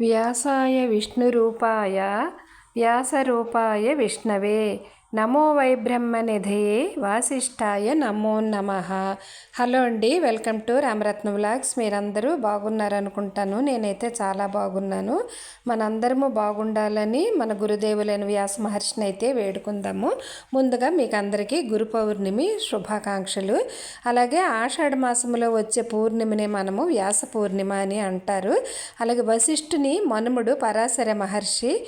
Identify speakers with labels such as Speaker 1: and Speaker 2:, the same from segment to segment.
Speaker 1: వ్యాసాయ విష్ణురూపాయ వ్యాసరూపాయ విష్ణవే. నమో వైబ్రహ్మనిధయే వాసిష్ఠాయ నమో నమ. హలో అండి వెల్కమ్ టు రామరత్న వ్లాగ్స్. మీరందరూ బాగున్నారనుకుంటాను. నేనైతే చాలా బాగున్నాను. మనందరము బాగుండాలని మన గురుదేవులైన వ్యాస మహర్షిని అయితే వేడుకుందాము. ముందుగా మీకు అందరికీ గురు పౌర్ణమి శుభాకాంక్షలు. అలాగే ఆషాఢ మాసంలో వచ్చే పూర్ణిమనే మనము వ్యాస పూర్ణిమ అని అంటారు. అలాగే వశిష్ఠుని మనుముడు పరాశర మహర్షి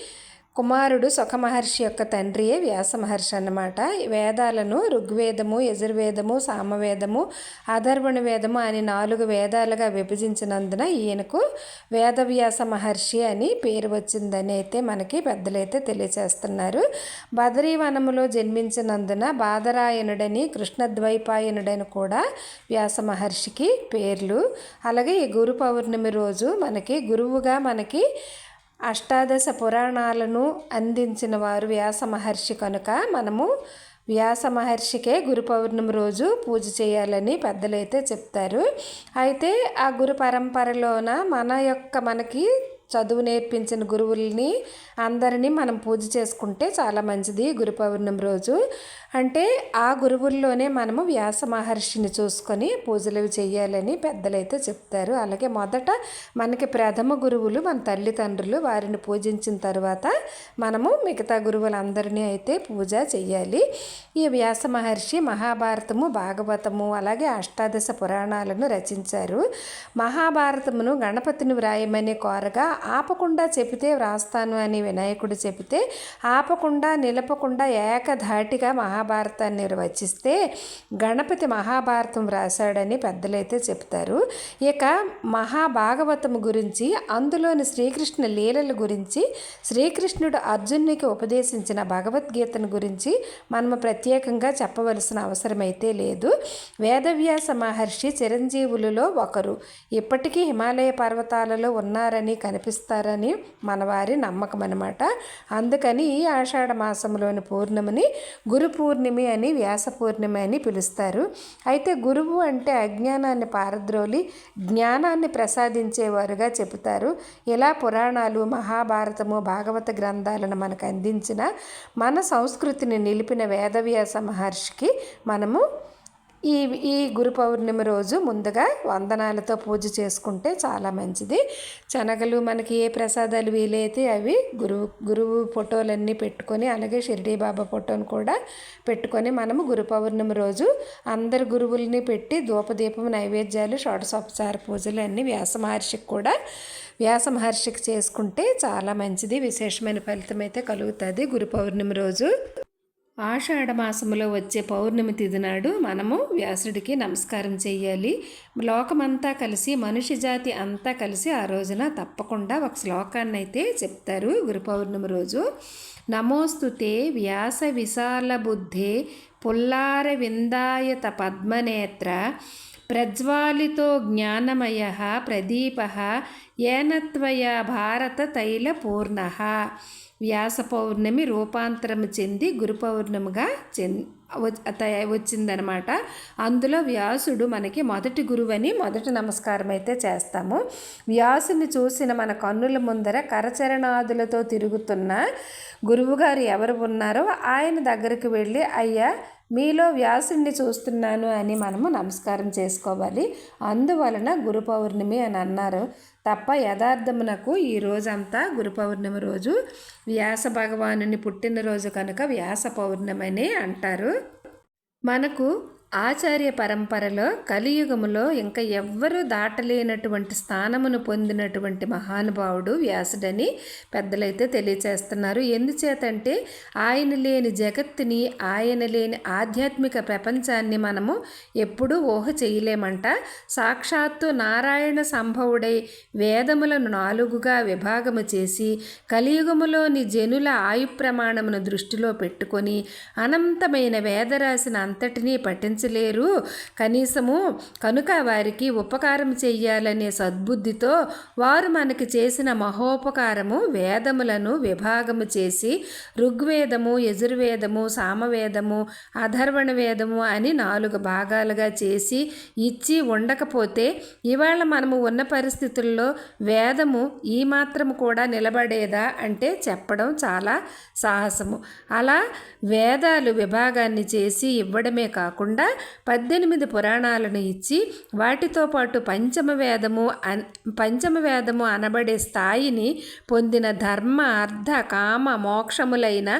Speaker 1: కుమారుడు సుఖమహర్షి యొక్క తండ్రియే వ్యాస మహర్షి అన్నమాట. వేదాలను ఋగ్వేదము యజుర్వేదము సామవేదము అధర్వణ వేదము అని నాలుగు వేదాలుగా విభజించినందున ఈయనకు వేదవ్యాస మహర్షి అని పేరు వచ్చిందని అయితే మనకి పెద్దలైతే తెలియచేస్తున్నారు. బదరీవనములో జన్మించినందున బాదరాయణుడని కృష్ణద్వైపాయనుడని కూడా వ్యాస మహర్షికి పేర్లు. అలాగే ఈ గురు పౌర్ణమి రోజు మనకి గురువుగా మనకి అష్టాదశ పురాణాలను అందించిన వారు వ్యాస మహర్షి కనుక మనము వ్యాస మహర్షికే గురు పౌర్ణమి రోజు పూజ చేయాలని పెద్దలైతే చెప్తారు. అయితే ఆ గురు పరంపరలోన మన యొక్క మనకి చదువు నేర్పించిన గురువుల్ని అందరినీ మనం పూజ చేసుకుంటే చాలా మంచిది గురు పౌర్ణమి రోజు. అంటే ఆ గురువుల్లోనే మనము వ్యాస మహర్షిని చూసుకొని పూజలు చేయాలని పెద్దలైతే చెప్తారు. అలాగే మొదట మనకి ప్రథమ గురువులు మన తల్లిదండ్రులు వారిని పూజించిన తర్వాత మనము మిగతా గురువులందరినీ అయితే పూజ చేయాలి. ఈ వ్యాస మహర్షి మహాభారతము భాగవతము అలాగే అష్టాదశ పురాణాలను రచించారు. మహాభారతమును గణపతిని వ్రాయమని కోరగా ఆపకుండా చెబితే వ్రాస్తాను అని వినాయకుడు చెబితే ఆపకుండా నిలపకుండా ఏకధాటిగా మహాభారతాన్ని నిర్వచిస్తే గణపతి మహాభారతం వ్రాసాడని పెద్దలైతే చెప్తారు ఇక మహాభాగవతం గురించి అందులోని శ్రీకృష్ణ లీలల గురించి శ్రీకృష్ణుడు అర్జునునికి ఉపదేశించిన భగవద్గీతను గురించి మనము ప్రత్యేకంగా చెప్పవలసిన అవసరమైతే లేదు. వేదవ్యాస మహర్షి చిరంజీవులలో ఒకరు. ఇప్పటికీ హిమాలయ పర్వతాలలో ఉన్నారని కనిపి మన మనవారి నమ్మకం అనమాట అందుకని ఈ ఆషాఢ మాసంలోని పూర్ణిమని గురు పూర్ణిమి అని వ్యాస పూర్ణిమ అని పిలుస్తారు. అయితే గురువు అంటే అజ్ఞానాన్ని పారద్రోలి జ్ఞానాన్ని ప్రసాదించేవారుగా చెబుతారు. ఇలా పురాణాలు మహాభారతము భాగవత గ్రంథాలను మనకు అందించిన మన సంస్కృతిని నిలిపిన వేదవ్యాస మహర్షికి మనము ఈ ఈ గురు పౌర్ణమి రోజు ముందుగా వందనాలతో పూజ చేసుకుంటే చాలా మంచిది. శనగలు మనకి ఏ ప్రసాదాలు వీలైతే అవి గురువు గురువు ఫోటోలన్నీ పెట్టుకొని అలాగే షిరిడీ బాబా ఫోటోను కూడా పెట్టుకొని మనము గురు పౌర్ణమి రోజు అందరు గురువుల్ని పెట్టి ధూపదీపం నైవేద్యాలు షోడశోపచార పూజలు అన్నీ వ్యాస మహర్షికి కూడా వ్యాస మహర్షికి చేసుకుంటే చాలా మంచిది. విశేషమైన ఫలితం అయితే కలుగుతుంది గురు పౌర్ణమి రోజు. ఆషాఢమాసములో వచ్చే పౌర్ణమి తిథి నాడు మనము వ్యాసుడికి నమస్కారం చేయాలి లోకమంతా కలిసి మనిషి జాతి అంతా కలిసి ఆ రోజున తప్పకుండా ఒక శ్లోకాన్ని అయితే చెప్తారు గురు పౌర్ణమి రోజు. నమోస్తుతే వ్యాస విశాల బుద్ధే పుల్లార విందాయత పద్మనేత్ర ప్రజ్వాలితో జ్ఞానమయ ప్రదీప ఏనత్వయ భారత తైల పూర్ణ వ్యాస పౌర్ణమి రూపాంతరం చెంది గురు పౌర్ణమిగా చెంది వచ్చిందనమాట అందులో వ్యాసుడు మనకి మొదటి గురువని మొదటి నమస్కారం అయితే చేస్తాము. వ్యాసుని చూసిన మన కన్నుల ముందర కరచరణాదులతో తిరుగుతున్న గురువుగారు ఎవరు ఉన్నారో ఆయన దగ్గరికి వెళ్ళి అయ్యా మీలో వ్యాసుడిని చూస్తున్నాను అని మనము నమస్కారం చేసుకోవాలి. అందువలన గురు పౌర్ణమి అని అన్నారు. తప్ప యథార్థమునకు ఈ రోజంతా గురు పౌర్ణమి రోజు వ్యాస భగవానుని పుట్టినరోజు కనుక వ్యాస పౌర్ణమి అంటారు. మనకు ఆచార్య పరంపరలో కలియుగములో ఇంకా ఎవ్వరూ దాటలేనటువంటి స్థానమును పొందినటువంటి మహానుభావుడు వ్యాసుడని పెద్దలైతే తెలియచేస్తున్నారు. ఎందుచేతంటే ఆయన లేని జగత్తుని ఆయన లేని ఆధ్యాత్మిక ప్రపంచాన్ని మనము ఎప్పుడూ ఊహ చేయలేమంట. సాక్షాత్తు నారాయణ సంభవుడై వేదములను నాలుగుగా విభాగము చేసి కలియుగములోని జనుల ఆయు ప్రమాణమును దృష్టిలో పెట్టుకొని అనంతమైన వేదరాశిని అంతటినీ పఠించ భరించలేరు కనీసము కనుక వారికి ఉపకారం చెయ్యాలనే సద్బుద్ధితో వారు మనకి చేసిన మహోపకారము వేదములను విభాగము చేసి ఋగ్వేదము యజుర్వేదము సామవేదము అధర్వణ వేదము అని నాలుగు భాగాలుగా చేసి ఇచ్చి ఉండకపోతే ఇవాళ మనము ఉన్న పరిస్థితుల్లో వేదము ఈ మాత్రం కూడా నిలబడేదా అంటే చెప్పడం చాలా సాహసము. అలా వేదాలు విభాగాన్ని చేసి ఇవ్వడమే కాకుండా పద్దెనిమిది పురాణాలను ఇచ్చి వాటితో పాటు పంచమ వేదము అన్ పంచమ వేదము అనబడే స్థాయిని పొందిన ధర్మ అర్థ కామ మోక్షములైన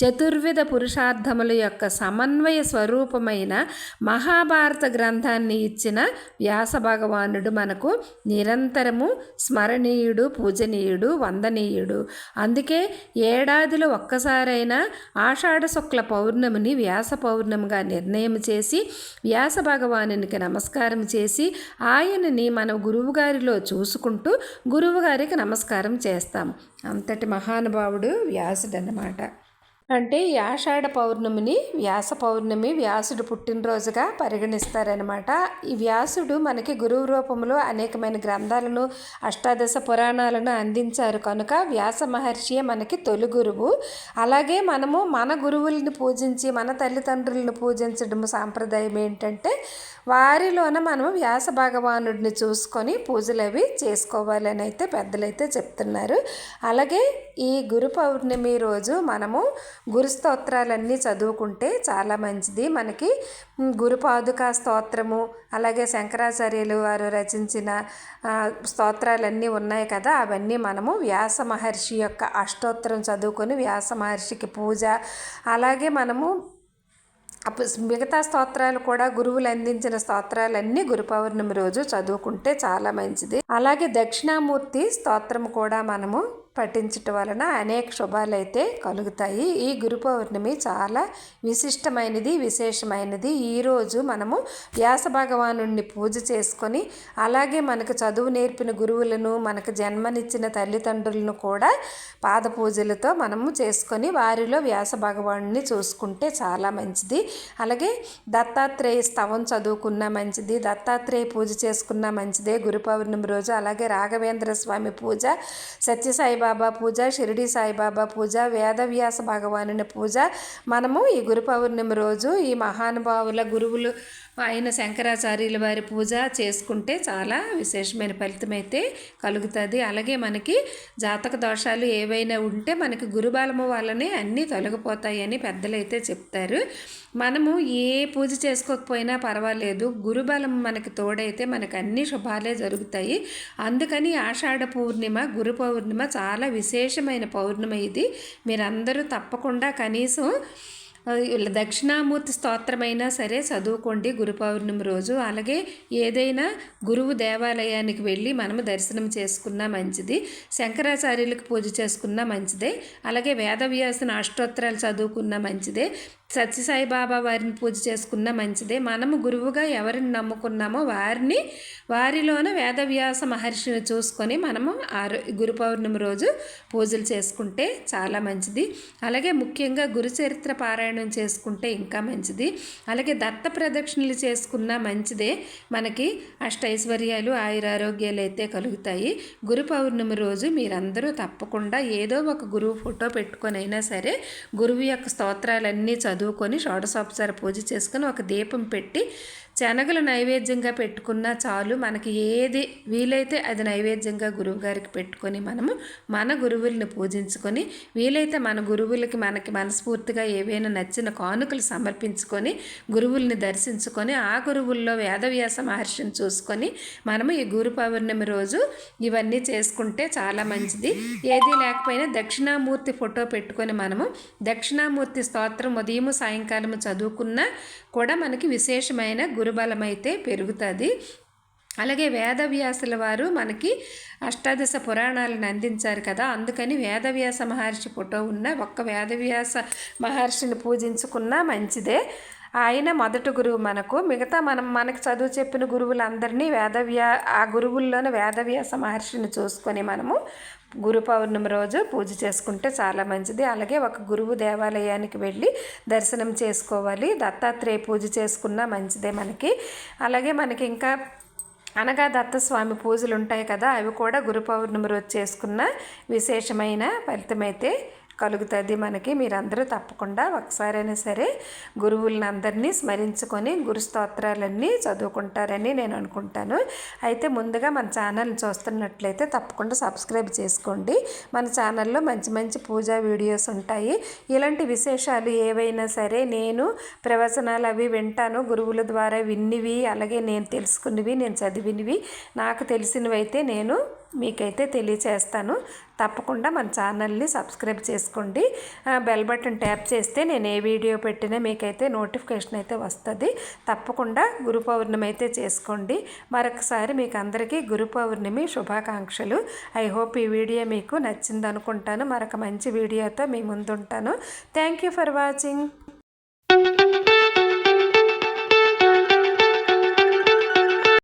Speaker 1: చతుర్విధ పురుషార్థముల యొక్క సమన్వయ స్వరూపమైన మహాభారత గ్రంథాన్ని ఇచ్చిన వ్యాస భగవానుడు మనకు నిరంతరము స్మరణీయుడు పూజనీయుడు వందనీయుడు. అందుకే ఏడాదిలో ఒక్కసారైనా ఆషాఢ శుక్ల పౌర్ణమిని వ్యాస పౌర్ణమిగా నిర్ణయం చేసి వ్యాస భగవానునికి నమస్కారం చేసి ఆయనని మన గురువుగారిలో చూసుకుంటూ గురువుగారికి నమస్కారం చేస్తాం. అంతటి మహానుభావుడు వ్యాసుడు అన్నమాట అంటే ఈ ఆషాఢ పౌర్ణమిని వ్యాస పౌర్ణమి వ్యాసుడు పుట్టినరోజుగా పరిగణిస్తారనమాట ఈ వ్యాసుడు మనకి గురువు రూపంలో అనేకమైన గ్రంథాలను అష్టాదశ పురాణాలను అందించారు కనుక వ్యాస మహర్షియే మనకి తొలి గురువు. అలాగే మనము మన గురువుల్ని పూజించి మన తల్లిదండ్రులను పూజించడం సాంప్రదాయం ఏంటంటే వారిలోన మనం వ్యాస భగవానుడిని చూసుకొని పూజలు అవి చేసుకోవాలని అయితే పెద్దలైతే చెప్తున్నారు. అలాగే ఈ గురు పౌర్ణమి రోజు మనము గురు స్తోత్రాలన్నీ చదువుకుంటే చాలా మంచిది. మనకి గురుపాదుకా స్తోత్రము అలాగే శంకరాచార్యులు వారు రచించిన స్తోత్రాలన్నీ ఉన్నాయి కదా. అవన్నీ మనము వ్యాస మహర్షి యొక్క అష్టోత్తరం చదువుకొని వ్యాస మహర్షికి పూజ అలాగే మనము మిగతా స్తోత్రాలు కూడా గురువులు అందించిన స్తోత్రాలన్నీ గురు పౌర్ణమి రోజు చదువుకుంటే చాలా మంచిది. అలాగే దక్షిణామూర్తి స్తోత్రం కూడా మనము పఠించటం వలన అనేక శుభాలైతే కలుగుతాయి. ఈ గురు పౌర్ణమి చాలా విశిష్టమైనది విశేషమైనది. ఈరోజు మనము వ్యాస భగవాను పూజ చేసుకొని అలాగే మనకు చదువు నేర్పిన గురువులను మనకు జన్మనిచ్చిన తల్లిదండ్రులను కూడా పాద పూజలతో మనము చేసుకొని వారిలో వ్యాస భగవాను చూసుకుంటే చాలా మంచిది. అలాగే దత్తాత్రేయ స్తవం చదువుకున్న మంచిది దత్తాత్రేయ పూజ చేసుకున్న మంచిదే. గురు పౌర్ణమి రోజు అలాగే రాఘవేంద్ర స్వామి పూజ సత్యసాయి సాయిబాబా పూజ షిరిడి సాయిబాబా పూజ వేదవ్యాస భగవానుని పూజ. మనము ఈ గురు పౌర్ణమి రోజు ఈ మహానుభావుల గురువులు ఆయన శంకరాచార్యుల వారి పూజ చేసుకుంటే చాలా విశేషమైన ఫలితం అయితే కలుగుతుంది. అలాగే మనకి జాతక దోషాలు ఏవైనా ఉంటే మనకి గురుబలము వల్లనే అన్నీ తొలగిపోతాయని పెద్దలు అయితే చెప్తారు. మనము ఏ పూజ చేసుకోకపోయినా పర్వాలేదు. గురుబలం మనకి తోడైతే మనకు అన్ని శుభాలే జరుగుతాయి. అందుకని ఆషాఢ పూర్ణిమ గురు పౌర్ణిమ చాలా చాలా విశేషమైన పౌర్ణమి ఇది. మీరందరూ తప్పకుండా కనీసం దక్షిణామూర్తి స్తోత్రమైనా సరే చదువుకోండి గురు పౌర్ణమి రోజు. అలాగే ఏదైనా గురువు దేవాలయానికి వెళ్ళి మనము దర్శనం చేసుకున్నా మంచిది. శంకరాచార్యులకు పూజ చేసుకున్నా మంచిదే. అలాగే వేదవ్యాసిన అష్టోత్తరాలు చదువుకున్నా మంచిదే. సత్యసాయిబాబా వారిని పూజ చేసుకున్న మంచిదే. మనము గురువుగా ఎవరిని నమ్ముకున్నామో వారిని వారిలోన వేదవ్యాస మహర్షిని చూసుకొని మనము ఆరో గురు పౌర్ణమి రోజు పూజలు చేసుకుంటే చాలా మంచిది. అలాగే ముఖ్యంగా గురు చరిత్ర పారాయణం చేసుకుంటే ఇంకా మంచిది. అలాగే దత్త ప్రదక్షిణలు చేసుకున్న మంచిదే. మనకి అష్టైశ్వర్యాలు ఆయురారోగ్యాలు అయితే కలుగుతాయి. గురు పౌర్ణమి రోజు మీరందరూ తప్పకుండా ఏదో ఒక గురువు ఫోటో పెట్టుకొని అయినా సరే గురువు యొక్క స్తోత్రాలన్నీ చదువుకొని షోడశోపచార పూజ చేసుకొని ఒక దీపం పెట్టి శనగలు నైవేద్యంగా పెట్టుకున్నా చాలు. మనకి ఏది వీలైతే అది నైవేద్యంగా గురువు గారికి పెట్టుకొని మనము మన గురువుల్ని పూజించుకొని వీలైతే మన గురువులకి మనకి మనస్ఫూర్తిగా ఏవైనా నచ్చిన కానుకలు సమర్పించుకొని గురువుల్ని దర్శించుకొని ఆ గురువుల్లో వేదవ్యాస మహర్షిని చూసుకొని మనము ఈ గురు పౌర్ణమి రోజు ఇవన్నీ చేసుకుంటే చాలా మంచిది. ఏది లేకపోయినా దక్షిణామూర్తి ఫోటో పెట్టుకొని మనము దక్షిణామూర్తి స్తోత్రం ఉదయం సాయంకాలం చదువుకున్నా కూడా మనకి విశేషమైన గురుబలం అయితే పెరుగుతుంది. అలాగే వేదవ్యాసుల వారు మనకి అష్టాదశ పురాణాలను అందించారు కదా. అందుకని వేదవ్యాస మహర్షి ఫోటో ఉన్న ఒక్క వేదవ్యాస మహర్షిని పూజించుకున్నా మంచిదే. ఆయన మొదటి గురువు మనకు. మిగతా మనం మనకు చదువు చెప్పిన గురువులందరినీ వేదవ్యా ఆ గురువుల్లోనే వేదవ్యాస మహర్షిని చూసుకొని మనము గురు పౌర్ణమి రోజు పూజ చేసుకుంటే చాలా మంచిది. అలాగే ఒక గురువు దేవాలయానికి వెళ్ళి దర్శనం చేసుకోవాలి. దత్తాత్రేయ పూజ చేసుకున్నా మంచిదే మనకి. అలాగే మనకి ఇంకా అనగా దత్తస్వామి పూజలు ఉంటాయి కదా అవి కూడా గురు పౌర్ణమి రోజు చేసుకున్న విశేషమైన ఫలితమైతే కలుగుతుంది మనకి. మీరందరూ తప్పకుండా ఒకసారైనా సరే గురువులను అందరినీ స్మరించుకొని గురు స్తోత్రాలన్నీ చదువుకుంటారని నేను అనుకుంటాను. అయితే ముందుగా మన ఛానల్ని చూస్తున్నట్లయితే తప్పకుండా సబ్స్క్రైబ్ చేసుకోండి. మన ఛానల్లో మంచి మంచి పూజా వీడియోస్ ఉంటాయి. ఇలాంటి విశేషాలు ఏవైనా సరే నేను ప్రవచనాలు అవి వింటాను. గురువుల ద్వారా విన్నివి అలాగే నేను తెలుసుకున్నవి నేను చదివినవి. నాకు తెలిసినవి అయితే నేను మీకైతే తెలియచేస్తాను. తప్పకుండా మన ఛానల్ని సబ్స్క్రైబ్ చేసుకోండి. బెల్ బటన్ ట్యాప్ చేస్తే నేను ఏ వీడియో పెట్టినా మీకైతే నోటిఫికేషన్ అయితే వస్తుంది. తప్పకుండా గురు పౌర్ణమి అయితే చేసుకోండి. మరొకసారి మీకు అందరికీ గురు పౌర్ణమి శుభాకాంక్షలు. ఐ హోప్ ఈ వీడియో మీకు నచ్చింది అనుకుంటాను మరొక మంచి వీడియోతో మీ ముందుంటాను. Thank you for watching.